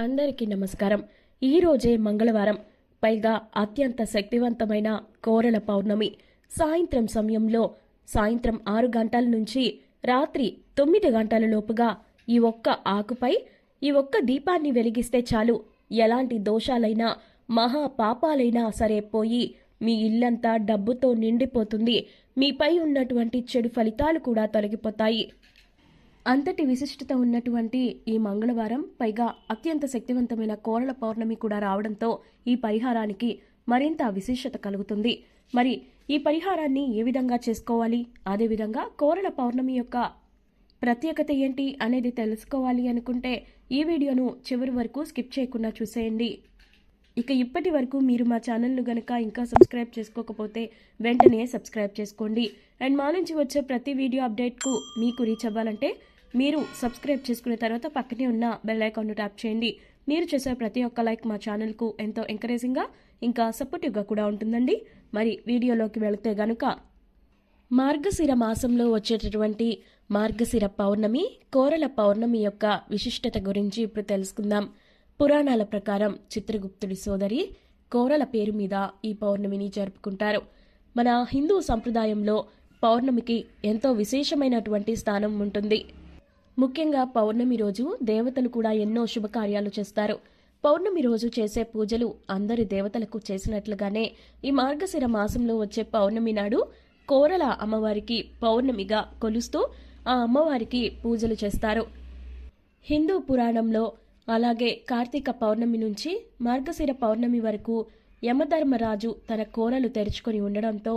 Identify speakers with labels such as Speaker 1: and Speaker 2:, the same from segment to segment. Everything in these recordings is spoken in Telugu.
Speaker 1: అందరికీ నమస్కారం. ఈరోజే మంగళవారం. పైగా అత్యంత శక్తివంతమైన కోరల పౌర్ణమి. సాయంత్రం సమయంలో సాయంత్రం ఆరు గంటల నుంచి రాత్రి తొమ్మిది గంటల లోపుగా ఈ ఒక్క ఆకుపై ఈ ఒక్క దీపాన్ని వెలిగిస్తే చాలు. ఎలాంటి దోషాలైనా మహా పాపాలైనా సరే పోయి మీ ఇల్లంతా డబ్బుతో నిండిపోతుంది. మీపై ఉన్నటువంటి చెడు ఫలితాలు కూడా తొలగిపోతాయి. అంతటి విశిష్టత ఉన్నటువంటి ఈ మంగళవారం పైగా అత్యంత శక్తివంతమైన కోరల పౌర్ణమి కూడా రావడంతో ఈ పరిహారానికి మరింత విశిష్టత కలుగుతుంది. మరి ఈ పరిహారాన్ని ఏ విధంగా చేసుకోవాలి? అదేవిధంగా కోరల పౌర్ణమి యొక్క ప్రత్యేకత ఏంటి అనేది తెలుసుకోవాలి అనుకుంటే ఈ వీడియోను చివరి వరకు స్కిప్ చేయకుండా చూసేయండి. ఇక ఇప్పటి వరకు మీరు మా ఛానల్ను గనక ఇంకా సబ్స్క్రైబ్ చేసుకోకపోతే వెంటనే సబ్స్క్రైబ్ చేసుకోండి. అండ్ మా నుంచి వచ్చే ప్రతి వీడియో అప్డేట్కు మీకు రీచ్ అవ్వాలంటే మీరు సబ్స్క్రైబ్ చేసుకున్న తర్వాత పక్కనే ఉన్న బెల్ ఐకాన్ను ట్యాప్ చేయండి. మీరు చేసే ప్రతి ఒక్క లైక్ మా ఛానల్కు ఎంతో ఎంకరేజింగ్గా ఇంకా సపోర్టివ్గా కూడా ఉంటుందండి. మరి వీడియోలోకి వెళితే గనుక మార్గశిర మాసంలో వచ్చేటటువంటి మార్గశిర పౌర్ణమి కోరల పౌర్ణమి యొక్క విశిష్టత గురించి ఇప్పుడు తెలుసుకుందాం. పురాణాల ప్రకారం చిత్రగుప్తుడి సోదరి కోరల పేరు మీద ఈ పౌర్ణమిని జరుపుకుంటారు. మన హిందూ సంప్రదాయంలో పౌర్ణమికి ఎంతో విశేషమైనటువంటి స్థానం ఉంటుంది. ముఖ్యంగా పౌర్ణమి రోజు దేవతలు కూడా ఎన్నో శుభకార్యాలు చేస్తారు. పౌర్ణమి రోజు చేసే పూజలు అందరి దేవతలకు చేసినట్లుగానే ఈ మార్గశిర మాసంలో వచ్చే పౌర్ణమి నాడు కోరల అమ్మవారికి పౌర్ణమిగా కొలుస్తూ ఆ అమ్మవారికి పూజలు చేస్తారు. హిందూ పురాణంలో అలాగే కార్తీక పౌర్ణమి నుంచి మార్గశిర పౌర్ణమి వరకు యమధర్మరాజు తన కోరలు తెరుచుకొని ఉండడంతో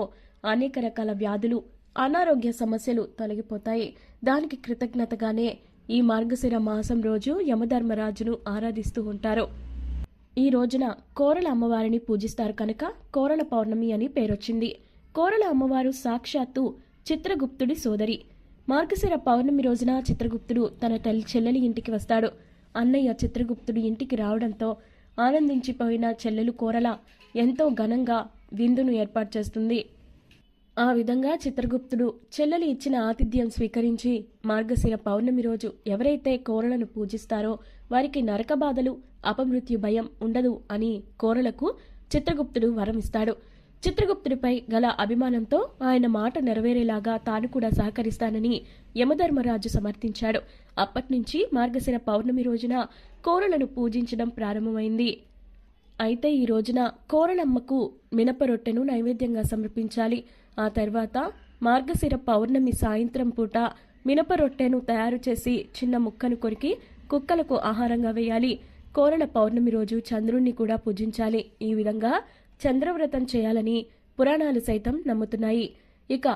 Speaker 1: అనేక రకాల వ్యాధులు అనారోగ్య సమస్యలు తొలగిపోతాయి. దానికి కృతజ్ఞతగానే ఈ మార్గశిర మాసం రోజు యమధర్మరాజును ఆరాధిస్తూ ఉంటారు. ఈ రోజున కోరల అమ్మవారిని పూజిస్తారు కనుక కోరల పౌర్ణమి అని పేరొచ్చింది. కోరల అమ్మవారు సాక్షాత్తు చిత్రగుప్తుడి సోదరి. మార్గశిర పౌర్ణమి రోజున చిత్రగుప్తుడు తన తల్లి చెల్లెలి ఇంటికి వస్తాడు. అన్నయ్య చిత్రగుప్తుడు ఇంటికి రావడంతో ఆనందించిపోయిన చెల్లెలు కోరల ఎంతో ఘనంగా విందును ఏర్పాటు చేస్తుంది. ఆ విధంగా చిత్రగుప్తుడు చెల్లెలి ఇచ్చిన ఆతిథ్యం స్వీకరించి మార్గశిర పౌర్ణమి రోజు ఎవరైతే కోరలను పూజిస్తారో వారికి నరక బాధలు అపమృత్యు భయం ఉండదు అని కోరలకు చిత్రగుప్తుడు వరమిస్తాడు. చిత్రగుప్తుడిపై గల అభిమానంతో ఆయన మాట నెరవేరేలాగా తాను కూడా సహకరిస్తానని యమధర్మరాజు సమర్థించాడు. అప్పట్నుంచి మార్గశిర పౌర్ణమి రోజున కోరలను పూజించడం ప్రారంభమైంది. అయితే ఈ రోజున కోరలమ్మకు మినప రొట్టెను నైవేద్యంగా సమర్పించాలి. ఆ తర్వాత మార్గశిర పౌర్ణమి సాయంత్రం పూట మినప రొట్టెను తయారు చేసి చిన్న ముక్కను కొరికి కుక్కలకు ఆహారంగా వేయాలి. కోరల పౌర్ణమి రోజు చంద్రుణ్ణి కూడా పూజించాలి. ఈ విధంగా చంద్రవ్రతం చేయాలని పురాణాలు సైతం నమ్ముతున్నాయి. ఇక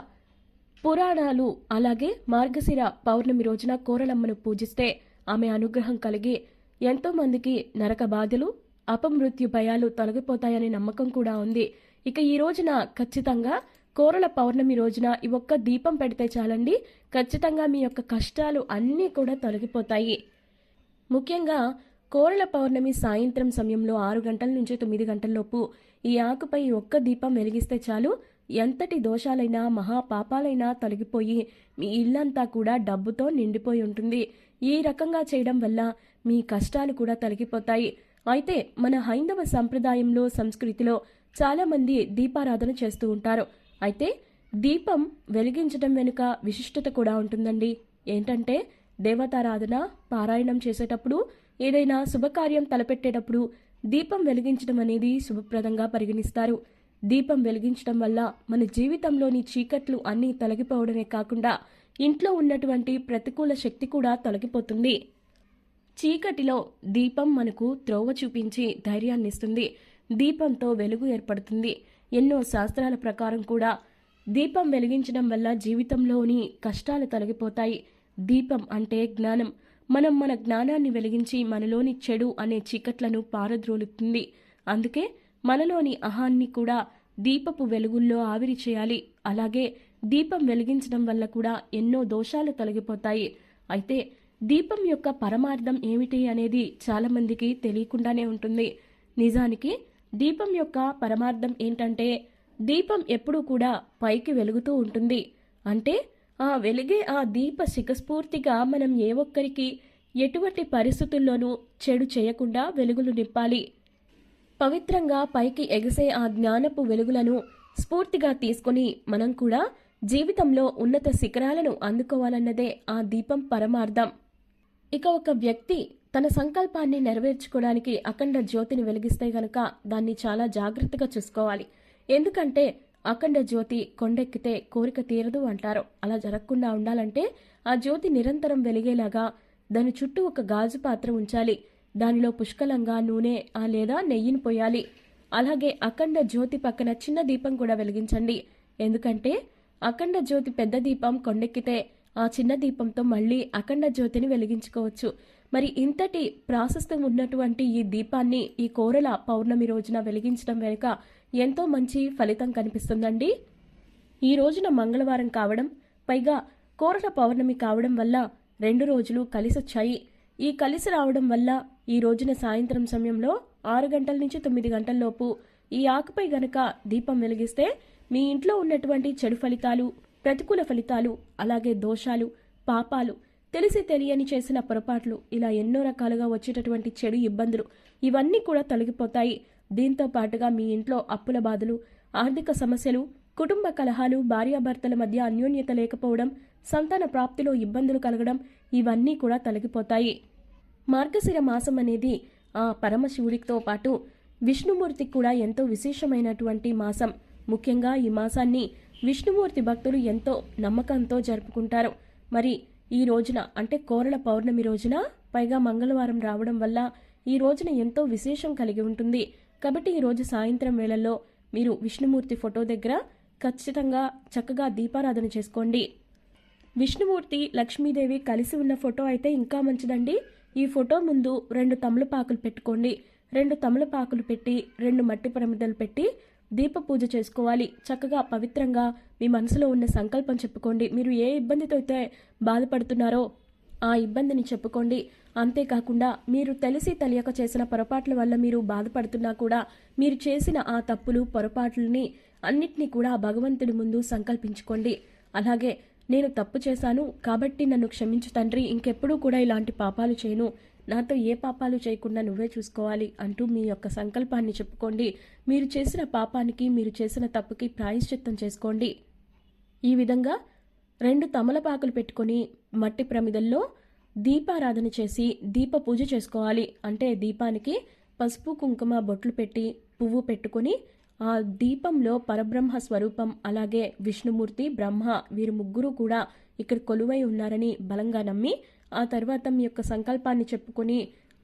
Speaker 1: పురాణాలు అలాగే మార్గశిర పౌర్ణమి రోజున కోరలమ్మను పూజిస్తే ఆమె అనుగ్రహం కలిగి ఎంతో మందికి నరక బాధలు అపమృత్యు భయాలు తొలగిపోతాయనే నమ్మకం కూడా ఉంది. ఇక ఈ రోజున ఖచ్చితంగా కోరల పౌర్ణమి రోజున ఈ ఒక్క దీపం పెడితే చాలండి. ఖచ్చితంగా మీ యొక్క కష్టాలు అన్నీ కూడా తొలగిపోతాయి. ముఖ్యంగా కోరల పౌర్ణమి సాయంత్రం సమయంలో ఆరు గంటల నుంచి తొమ్మిది గంటలలోపు ఈ ఆకుపై ఒక్క దీపం వెలిగిస్తే చాలు. ఎంతటి దోషాలైనా మహాపాపాలైనా తొలగిపోయి మీ ఇల్లంతా కూడా డబ్బుతో నిండిపోయి ఉంటుంది. ఈ రకంగా చేయడం వల్ల మీ కష్టాలు కూడా తొలగిపోతాయి. అయితే మన హైందవ సంప్రదాయంలో సంస్కృతిలో చాలామంది దీపారాధన చేస్తూ ఉంటారు. అయితే దీపం వెలిగించడం వెనుక విశిష్టత కూడా ఉంటుందండి. ఏంటంటే దేవతారాధన పారాయణం చేసేటప్పుడు ఏదైనా శుభకార్యం తలపెట్టేటప్పుడు దీపం వెలిగించడం అనేది శుభప్రదంగా పరిగణిస్తారు. దీపం వెలిగించడం వల్ల మన జీవితంలోని చీకట్లు అన్నీ తొలగిపోవడమే కాకుండా ఇంట్లో ఉన్నటువంటి ప్రతికూల శక్తి కూడా తొలగిపోతుంది. చీకటిలో దీపం మనకు త్రోవ చూపించి ధైర్యాన్నిస్తుంది. దీపంతో వెలుగు ఏర్పడుతుంది. ఎన్నో శాస్త్రాల ప్రకారం కూడా దీపం వెలిగించడం వల్ల జీవితంలోని కష్టాలు తొలగిపోతాయి. దీపం అంటే జ్ఞానం. మనం మన జ్ఞానాన్ని వెలిగించి మనలోని చెడు అనే చీకట్లను పారద్రోలుతుంది. అందుకే మనలోని అహాన్ని కూడా దీపపు వెలుగుల్లో ఆవిరి చేయాలి. అలాగే దీపం వెలిగించడం వల్ల కూడా ఎన్నో దోషాలు తొలగిపోతాయి. అయితే దీపం యొక్క పరమార్థం ఏమిటి అనేది చాలామందికి తెలియకుండానే ఉంటుంది. నిజానికి దీపం యొక్క పరమార్థం ఏంటంటే దీపం ఎప్పుడూ కూడా పైకి వెలుగుతూ ఉంటుంది. అంటే ఆ వెలిగే ఆ దీప శిఖస్ఫూర్తిగా మనం ఏ ఒక్కరికి ఎటువంటి పరిస్థితుల్లోనూ చెడు చేయకుండా వెలుగులు నింపాలి. పవిత్రంగా పైకి ఎగసే ఆ జ్ఞానపు వెలుగులను స్ఫూర్తిగా తీసుకొని మనం కూడా జీవితంలో ఉన్నత శిఖరాలను అందుకోవాలన్నదే ఆ దీపం పరమార్థం. ఇక ఒక వ్యక్తి తన సంకల్పాన్ని నెరవేర్చుకోవడానికి అఖండ జ్యోతిని వెలిగిస్తే గనుక దాన్ని చాలా జాగ్రత్తగా చూసుకోవాలి. ఎందుకంటే అఖండ జ్యోతి కొండెక్కితే కోరిక తీరదు అంటారు. అలా జరగకుండా ఉండాలంటే ఆ జ్యోతి నిరంతరం వెలిగేలాగా దాని చుట్టూ ఒక గాజు పాత్ర ఉంచాలి. దానిలో పుష్కలంగా నూనె ఆ లేదా నెయ్యిని పోయాలి. అలాగే అఖండ జ్యోతి పక్కన చిన్న దీపం కూడా వెలిగించండి. ఎందుకంటే అఖండ జ్యోతి పెద్ద దీపం కొండెక్కితే ఆ చిన్న దీపంతో మళ్ళీ అఖండ జ్యోతిని వెలిగించుకోవచ్చు. మరి ఇంతటి ప్రాశస్తం ఉన్నటువంటి ఈ దీపాన్ని ఈ కోరల పౌర్ణమి రోజున వెలిగించడం వెనుక ఎంతో మంచి ఫలితం కనిపిస్తుందండి. ఈ రోజున మంగళవారం కావడం పైగా కోరల పౌర్ణమి కావడం వల్ల రెండు రోజులు కలిసొచ్చాయి ఈ కలిసి రావడం వల్ల ఈ రోజున సాయంత్రం సమయంలో ఆరు గంటల నుంచి తొమ్మిది గంటల్లోపు ఈ ఆకుపై గనక దీపం వెలిగిస్తే మీ ఇంట్లో ఉన్నటువంటి చెడు ఫలితాలు ప్రతికూల ఫలితాలు అలాగే దోషాలు పాపాలు తెలిసి తెలియని చేసిన పొరపాట్లు ఇలా ఎన్నో రకాలుగా వచ్చేటటువంటి చెడు ఇబ్బందులు. ఇవన్నీ కూడా తొలగిపోతాయి. దీంతో పాటుగా మీ ఇంట్లో అప్పుల బాధలు ఆర్థిక సమస్యలు కుటుంబ కలహాలు భార్యాభర్తల మధ్య అన్యోన్యత లేకపోవడం సంతాన ప్రాప్తిలో ఇబ్బందులు కలగడం ఇవన్నీ కూడా తొలగిపోతాయి. మార్గశిర మాసం అనేది ఆ పరమశివుడితో పాటు విష్ణుమూర్తికి కూడా ఎంతో విశేషమైనటువంటి మాసం. ముఖ్యంగా ఈ మాసాన్ని విష్ణుమూర్తి భక్తులు ఎంతో నమ్మకంతో జరుపుకుంటారు. మరి ఈ రోజున అంటే కోరల పౌర్ణమి రోజున పైగా మంగళవారం రావడం వల్ల ఈ రోజున ఎంతో విశేషం కలిగి ఉంటుంది. కాబట్టి ఈరోజు సాయంత్రం వేళల్లో మీరు విష్ణుమూర్తి ఫోటో దగ్గర ఖచ్చితంగా చక్కగా దీపారాధన చేసుకోండి. విష్ణుమూర్తి లక్ష్మీదేవి కలిసి ఉన్న ఫోటో అయితే ఇంకా మంచిదండి. ఈ ఫోటో ముందు రెండు తమలపాకులు పెట్టుకోండి. రెండు తమలపాకులు పెట్టి రెండు మట్టి ప్రమిదలు పెట్టి దీప పూజ చేసుకోవాలి. చక్కగా పవిత్రంగా మీ మనసులో ఉన్న సంకల్పం చెప్పుకోండి. మీరు ఏ ఇబ్బందితో అయితే బాధపడుతున్నారో ఆ ఇబ్బందిని చెప్పుకోండి. అంతేకాకుండా మీరు తెలిసి తెలియక చేసిన పొరపాట్ల వల్ల మీరు బాధపడుతున్నా కూడా మీరు చేసిన ఆ తప్పులు పొరపాట్లని అన్నిటినీ కూడా భగవంతుడి ముందు సంకల్పించుకోండి. అలాగే నేను తప్పు చేశాను కాబట్టి నన్ను క్షమించు తండ్రి. ఇంకెప్పుడూ కూడా ఇలాంటి పాపాలు చేయను. నాతో ఏ పాపాలు చేయకుండా నువ్వే చూసుకోవాలి అంటూ మీ యొక్క సంకల్పాన్ని చెప్పుకోండి. మీరు చేసిన పాపానికి మీరు చేసిన తప్పుకి ప్రాయశ్చిత్తం చేసుకోండి. ఈ విధంగా రెండు తమలపాకులు పెట్టుకొని మట్టి ప్రమిదల్లో దీపారాధన చేసి దీప పూజ చేసుకోవాలి. అంటే దీపానికి పసుపు కుంకుమ బొట్లు పెట్టి పువ్వు పెట్టుకొని ఆ దీపంలో పరబ్రహ్మ స్వరూపం అలాగే విష్ణుమూర్తి బ్రహ్మ వీరు ముగ్గురు కూడా ఇక్కడ కొలువై ఉన్నారని బలంగా నమ్మి ఆ తర్వాత మీ యొక్క సంకల్పాన్ని చెప్పుకొని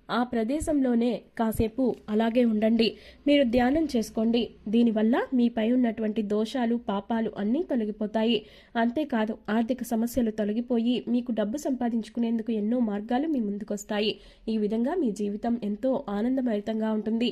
Speaker 1: ఆ ప్రదేశంలోనే కాసేపు అలాగే ఉండండి. మీరు ధ్యానం చేసుకోండి. దీనివల్ల మీపై ఉన్నటువంటి దోషాలు పాపాలు అన్నీ తొలగిపోతాయి. అంతేకాదు ఆర్థిక సమస్యలు తొలగిపోయి మీకు డబ్బు సంపాదించుకునేందుకు ఎన్నో మార్గాలు మీ ముందుకొస్తాయి. ఈ విధంగా మీ జీవితం ఎంతో ఆనందభరితంగా ఉంటుంది.